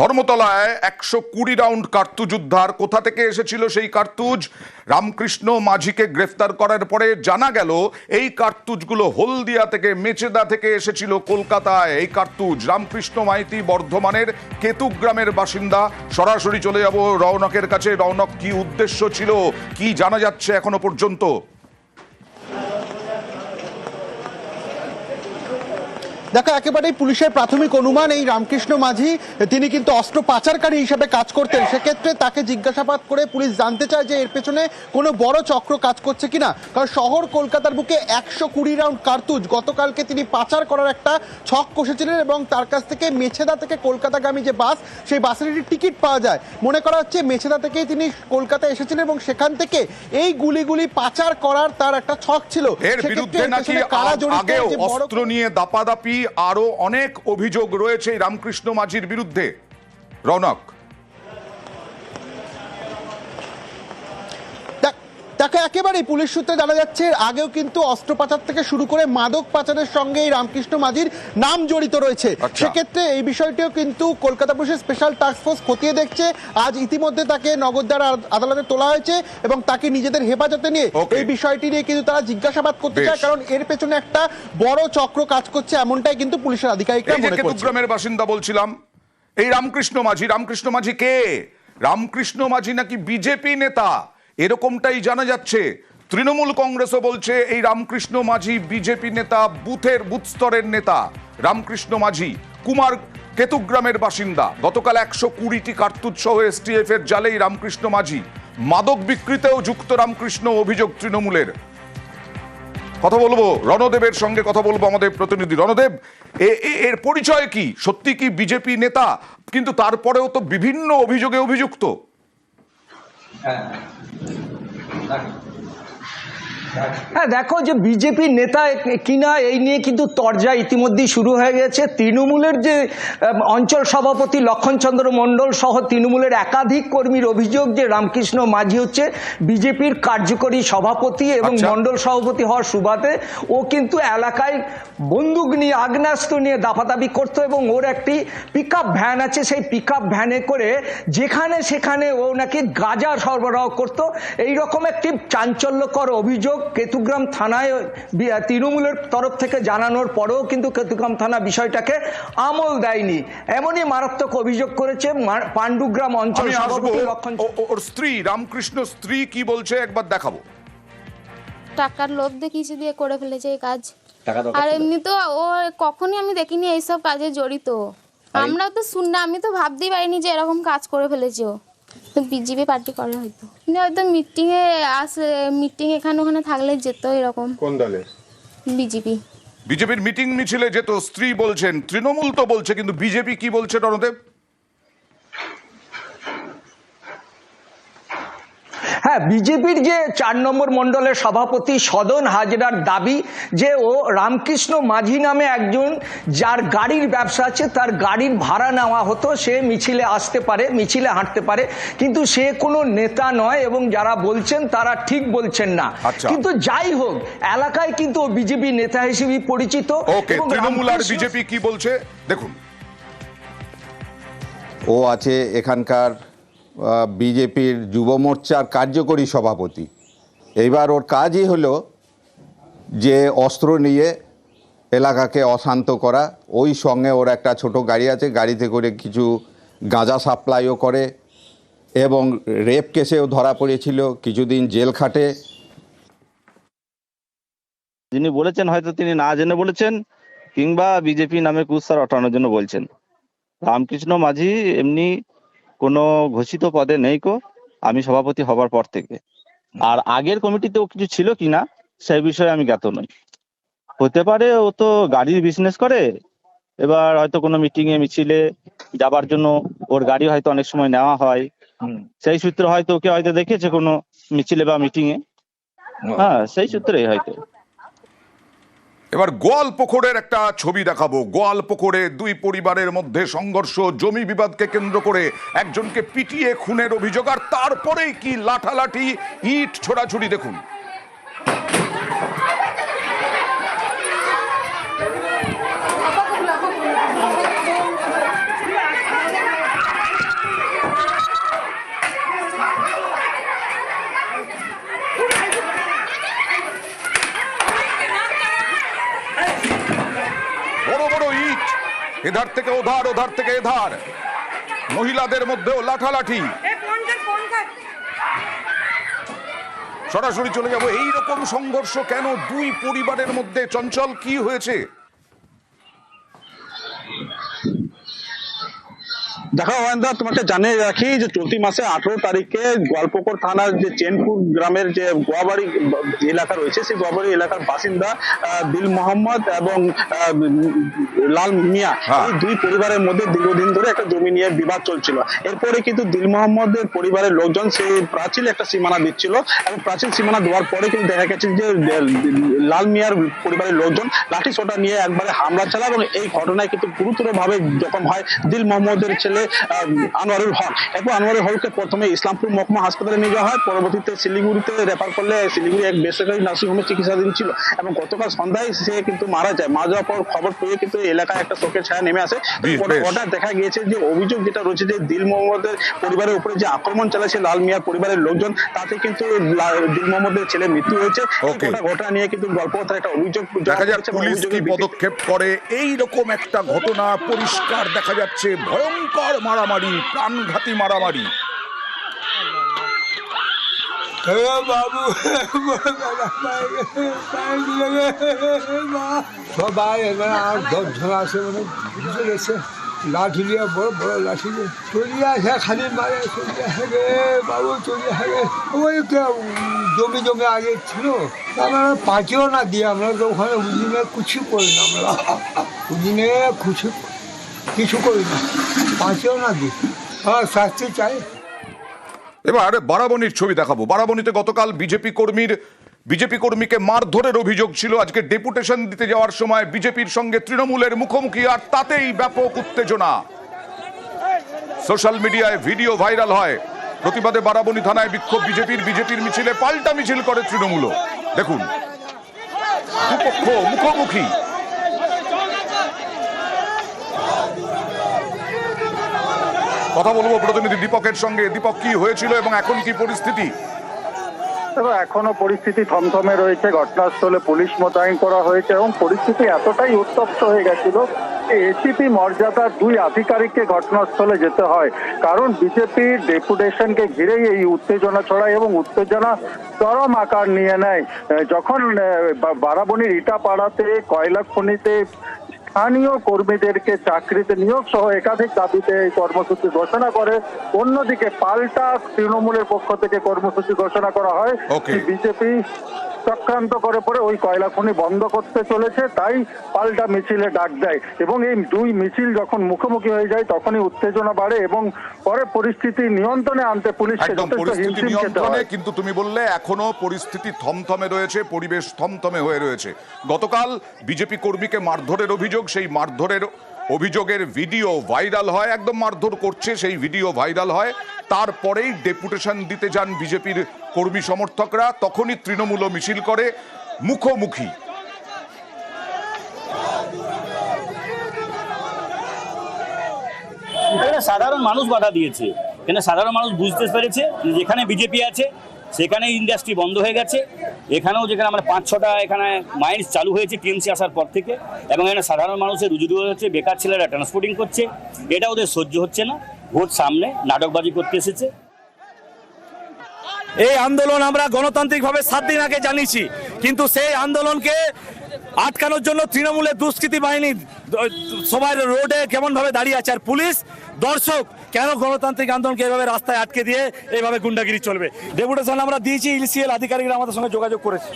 ধর্মতলায় একশো কুড়ি রাউন্ড কার্তুজ উদ্ধার কোথা থেকে এসেছিল সেই কার্তুজ? রামকৃষ্ণ মাঝিকে গ্রেফতার করার পরে জানা গেল, এই কার্তুজগুলো হলদিয়া থেকে, মেচেদা থেকে এসেছিল কলকাতায়। এই কার্তুজ রামকৃষ্ণ মাইতি বর্ধমানের কেতুগ্রামের বাসিন্দা। সরাসরি চলে যাব রৌনকের কাছে। রৌনক কি উদ্দেশ্য ছিল? কি জানা যাচ্ছে এখনও পর্যন্ত? দেখো একেবারেই পুলিশের প্রাথমিক অনুমান এই রামকৃষ্ণ মাঝি তিনি কিন্তু অস্ত্র পাচারকারী হিসেবে কাজ করতেন। সেক্ষেত্রে তাকে জিজ্ঞাসাবাদ করে পুলিশ জানতে চায় যে এর পেছনে কোনো বড় চক্র কাজ করছে কিনা। কারণ শহর কলকাতার বুকে একশো কুড়ি রাউন্ড কার্তুজ। গতকালকে তিনি পাচার করার একটা ছক কষেছিলেন এবং তার কাছ থেকে মেছেদা থেকে কলকাতাগামী যে বাস সেই বাসের একটি টিকিট পাওয়া যায়। মনে করা হচ্ছে মেছেদা থেকেই তিনি কলকাতায় এসেছিলেন এবং সেখান থেকে এই গুলিগুলি পাচার করার তার একটা ছক ছিল। এর বিরুদ্ধে নাকি পেছনে কারা আ- জড়িত আগেও বড় অস্ত্র নিয়ে দাপাদাপি আরও অনেক অভিযোগ রয়েছে রামকৃষ্ণ মাঝির বিরুদ্ধে। রৌনক। দেখো একেবারেই পুলিশ সূত্রে জানা যাচ্ছে আগেও কিন্তু অস্ত্র পাচার থেকে শুরু করে মাদক পাচারের সঙ্গে এই রামকৃষ্ণ মাঝির নাম জড়িত রয়েছে। আচ্ছা। সেক্ষেত্রে এই বিষয়টিও কিন্তু কলকাতা পুলিশের স্পেশাল টাস্ক ফোর্স খতিয়ে দেখছে। আজ ইতিমধ্যে তাকে নগরদার আদ- আদালতে তোলা হয়েছে এবং তাকে নিজেদের হেফাজতে নিয়ে এই বিষয়টি নিয়ে কিন্তু তারা জিজ্ঞাসাবাদ করতে। চায় কারণ এর পেছনে একটা বড় চক্র কাজ করছে এমনটাই কিন্তু পুলিশের আধিকারিকরা মনে করছে। বাসিন্দা বলছিলাম এই রামকৃষ্ণ মাঝি রামকৃষ্ণ মাঝি কে? রামকৃষ্ণ মাঝি নাকি বিজেপি নেতা? এরকমটাই জানা যাচ্ছে। তৃণমূল কংগ্রেসও বলছে, এই রামকৃষ্ণ মাঝি বিজেপি নেতা, বুথের, বুথ স্তরের নেতা। রামকৃষ্ণ মাঝি, কুমার কেতুগ্রামের বাসিন্দা। গতকাল একশো কুড়িটি কার্তুজ সহ এসটিএফ এর জালেই রামকৃষ্ণ মাঝি। মাদক বিক্রিতেও যুক্ত রামকৃষ্ণ অভিযোগ তৃণমূলের। কথা বলব রণদেবের সঙ্গে, কথা বলব আমাদের প্রতিনিধি। রণদেব এর পরিচয় কি? সত্যি কি বিজেপি নেতা? কিন্তু তারপরেও তো বিভিন্ন অভিযোগে অভিযুক্ত। 哎，那个。হ্যাঁ দেখো যে বিজেপি নেতা কিনা এই নিয়ে কিন্তু তরজা ইতিমধ্যেই শুরু হয়ে গেছে। তৃণমূলের যে অঞ্চল সভাপতি লক্ষণচন্দ্র মণ্ডল সহ তৃণমূলের একাধিক কর্মীর অভিযোগ যে রামকৃষ্ণ মাঝি হচ্ছে বিজেপির কার্যকরী সভাপতি এবং আচ্ছা। মণ্ডল সভাপতি হওয়ার সুবাদে ও কিন্তু এলাকায় বন্দুক নিয়ে আগ্নেয়াস্ত্র নিয়ে দাপাদাপি করতো এবং ওর একটি পিক ভ্যান আছে। সেই পিক ভ্যানে করে যেখানে সেখানে ও নাকি গাজা সরবরাহ করতো। এইরকম একটি চাঞ্চল্যকর অভিযোগ কেতুগ্রাম থানায় তৃণমূলের তরফ থেকে জানানোর পরেও কিন্তু কেতুগ্রাম থানা বিষয়টাকে আমল দেয়নি। এমনই মারাত্মক অভিযোগ করেছে পাণ্ডুগ্রাম অঞ্চল ওর স্ত্রী রামকৃষ্ণ স্ত্রী কি বলছে একবার দেখাবো। টাকার লোভ দেখিয়েছে দিয়ে করে ফেলেছে এই কাজ। আর এমনি তো ও কখনই আমি দেখিনি এইসব কাজে জড়িত। আমরা তো শুননা আমি তো ভাবতেই পারিনি যে এরকম কাজ করে ফেলেছে ও। বিজেপি পার্টি করে হয়তো। হয়তো মিটিং এ আসে মিটিং এখানে ওখানে থাকলে যেত এরকম। কোন দলে? বিজেপি বিজেপির মিটিং মিছিলে যেত স্ত্রী বলছেন তৃণমূল তো বলছে কিন্তু বিজেপি কি বলছে রণদেব হ্যাঁ বিজেপির যে চার নম্বর মণ্ডলের সভাপতি সদন হাজরার দাবি যে ও রামকৃষ্ণ মাঝি নামে একজন যার গাড়ির ব্যবসা আছে তার গাড়ির ভাড়া নেওয়া হতো সে মিছিলে আসতে পারে মিছিলে হাঁটতে পারে কিন্তু সে কোনো নেতা নয় এবং যারা বলছেন তারা ঠিক বলছেন না। আচ্ছা। কিন্তু যাই হোক এলাকায় কিন্তু ও বিজেপি নেতা হিসেবে পরিচিত এবং তৃণমূল আর বিজেপি কি বলছে? দেখুন। ও আছে এখানকার বিজেপির যুব মোর্চার কার্যকরী সভাপতি। এইবার ওর কাজই হলো যে অস্ত্র নিয়ে এলাকাকে অশান্ত করা। ওই সঙ্গে ওর একটা ছোট গাড়ি আছে, গাড়িতে করে কিছু গাঁজা সাপ্লাইও করে এবং রেপ কেসেও ধরা পড়েছিল, কিছুদিন জেল খাটে। যিনি বলেছেন, হয়তো তিনি না জেনে বলেছেন, কিংবা বিজেপি নামে কুৎসার অটানোর জন্য বলছেন। রামকৃষ্ণ মাঝি এমনি কোনো ঘোষিত পদে নেই কো আমি সভাপতি হবার পর থেকে। আর আগের কমিটিতেও কিছু ছিল কিনা সেই বিষয়ে আমি জ্ঞাত নই। হতে পারে ও তো গাড়ির বিজনেস করে এবার হয়তো কোনো মিটিং এ মিছিলে যাবার জন্য ওর গাড়ি হয়তো অনেক সময় নেওয়া হয়। সেই সূত্রে হয়তো ওকে হয়তো দেখেছে কোনো মিছিলে বা মিটিং এ। হ্যাঁ সেই সূত্রেই হয়তো। এবার গোয়াল পুকুরের একটা ছবি দেখাবো। গোয়াল পুকুরে দুই পরিবারের মধ্যে সংঘর্ষ, জমি বিবাদকে কেন্দ্র করে একজনকে পিটিয়ে খুনের অভিযোগ, আর তারপরেই কি লাঠালাঠি, ইট ছোড়াছুড়ি দেখুন। এধার থেকে ওধার ওধার থেকে এধার। মহিলাদের মধ্যেও লাঠালাঠি। সরাসরি চলে যাব। এইরকম সংঘর্ষ কেন দুই পরিবারের মধ্যে? চঞ্চল কি হয়েছে? দেখো তোমাকে জানিয়ে রাখি যে চলতি মাসে আঠারো তারিখে গোয়ালপুকুর থানার যে চেনপুর গ্রামের যে গোয়াবাড়ি এলাকা রয়েছে সেই গোয়াবাড়ি এলাকার বাসিন্দা দিল মোহাম্মদ এবং লাল মিয়া হ্যাঁ। এই দুই পরিবারের মধ্যে দীর্ঘদিন ধরে একটা জমি নিয়ে বিবাদ চলছিল এরপরে কিন্তু দিল মোহাম্মদের পরিবারের লোকজন সেই প্রাচীর একটা সীমানা দিচ্ছিল এবং প্রাচীন সীমানা দেওয়ার পরে কিন্তু দেখা গেছে যে লাল মিয়ার পরিবারের লোকজন লাঠি সোটা নিয়ে একবারে হামলা চালায় এবং এই ঘটনায় কিন্তু গুরুতর ভাবে জখম হয় দিল মোহাম্মদের ছেলে আহ, আনোয়ারুল হক। এবং আনোয়ারুল হককে প্রথমে ইসলামপুর মহকুমা হাসপাতালে নিয়ে যাওয়া হয়। পরবর্তীতে শিলিগুড়িতে রেফার করলে শিলিগুড়ি এক বেসরকারি নার্সিংহোমে চিকিৎসাধীন ছিল। এবং গতকাল সন্ধ্যায় সে কিন্তু মারা যায়। মারা যাওয়ার পর খবর পেয়ে কিন্তু এলাকায় একটা শোকের ছায়া নেমে আসে। গোটা দেখা গিয়েছে যে অভিযোগ যেটা রয়েছে যে দিল মোহাম্মদের পরিবারের উপরে যে আক্রমণ চালাচ্ছে লাল মিয়ার পরিবারের লোকজন তাতে কিন্তু দিল মোহাম্মদের ছেলে মৃত্যু হয়েছে। ঘটনা নিয়ে কিন্তু গল্প কথার একটা অভিযোগ দেখা এবং পুলিশ কি পদক্ষেপ করে। এই রকম একটা ঘটনা পরিষ্কার দেখা যাচ্ছে। ভয়ঙ্কর মারামারি, প্রাণঘাতী মারামারি। বাবু, সবাই আর আছে মানে বুঝে গেছে। লাঠি দিয়ে বড় বড় লাঠি দিয়ে চলিয়ে আসে, খালি মারে চলিয়ে আসে বাবু, চলিয়ে ওই জমি জমি আগে ছিল আমরা পাঁচিও না দিয়ে আমরা তো ওখানে উদিনে কিছু করি না আমরা। উদিনে কিছু করি না। পাঁচিও না হ্যাঁ চাই। এবার বারাবণীর ছবি দেখাবো। বারাবণীতে গতকাল বিজেপি কর্মীর, বিজেপি কর্মীকে মারধরের অভিযোগ ছিল। আজকে ডেপুটেশন দিতে যাওয়ার সময় বিজেপির সঙ্গে তৃণমূলের মুখোমুখি, আর তাতেই ব্যাপক উত্তেজনা। সোশ্যাল মিডিয়ায় ভিডিও ভাইরাল হয়। প্রতিবাদে বারাবণী থানায় বিক্ষোভ। বিজেপির বিজেপির মিছিলে পাল্টা মিছিল করে তৃণমূল দেখুন, দুপক্ষ মুখোমুখি। কথা বলব প্রতিনিধি দীপকের সঙ্গে। দীপক, কি হয়েছিল এবং এখন কি পরিস্থিতি? এখনও পরিস্থিতি থমথমে রয়েছে। ঘটনাস্থলে পুলিশ মোতায়েন করা হয়েছে এবং পরিস্থিতি এতটাই উত্তপ্ত হয়ে গেছিল এসিপি মর্যাদার দুই আধিকারিককে ঘটনাস্থলে যেতে হয়। কারণ বিজেপির ডেপুটেশনকে ঘিরেই এই উত্তেজনা ছড়ায় এবং উত্তেজনা চরম আকার নিয়ে নেয়। যখন বারাবণীর ইটাপাড়াতে কয়লা খনিতে স্থানীয় কর্মীদেরকে চাকরিতে নিয়োগ সহ একাধিক দাবিতে এই কর্মসূচি ঘোষণা করে। অন্যদিকে পাল্টা তৃণমূলের পক্ষ থেকে কর্মসূচি ঘোষণা করা হয়। বিজেপি চক্রান্ত করে পরে ওই কয়লা খনি বন্ধ করতে চলেছে তাই পাল্টা মিছিলে ডাক দেয়। এবং এই দুই মিছিল যখন মুখোমুখি হয়ে যায় তখনই উত্তেজনা বাড়ে এবং পরে পরিস্থিতি নিয়ন্ত্রণে আনতে পুলিশকে পরিস্থিতি নিয়ন্ত্রণে কিন্তু তুমি বললে এখনও পরিস্থিতি থমথমে রয়েছে পরিবেশ থমথমে হয়ে রয়েছে। গতকাল বিজেপি কর্মীকে মারধরের অভিযোগ সেই মারধরের অভিযোগের ভিডিও ভাইরাল হয়, একদম মারধর করছে, সেই ভিডিও ভাইরাল হয়। তারপরেই ডেপুটেশন দিতে যান বিজেপির কর্মী সমর্থকরা, তখনই তৃণমূল মিছিল করে মুখোমুখি। সাধারণ মানুষ বাধা দিয়েছে। এখানে সাধারণ মানুষ বুঝতে পেরেছে যেখানে বিজেপি আছে সেখানে ইন্ডাস্ট্রি বন্ধ হয়ে গেছে। এখানেও যেখানে আমরা পাঁচ, ছটা এখানে মাইন্স চালু হয়েছে টিএমসি আসার পর থেকে, এবং এখানে সাধারণ মানুষের রুজি হচ্ছে, বেকার ছেলেরা ট্রান্সপোর্টিং করছে। এটা ওদের সহ্য হচ্ছে না। ভোট সামনে নাটকবাজি করতে এসেছে। এই আন্দোলন আমরা গণতান্ত্রিকভাবে সাত দিন আগে জানিয়েছি, কিন্তু সেই আন্দোলনকে আটকানোর জন্য তৃণমূলের দুষ্কৃতি বাহিনী, সবাই রোডে কেমন ভাবে দাঁড়িয়ে আছে। আর পুলিশ, দর্শক কেন গণতান্ত্রিক আন্দোলনকে এভাবে রাস্তায় আটকে দিয়ে এইভাবে গুন্ডাগিরি চলবে? ডেপুটেশন আমরা দিয়েছি, ইলসিএল আধিকারিকরা আমাদের সঙ্গে যোগাযোগ করেছে।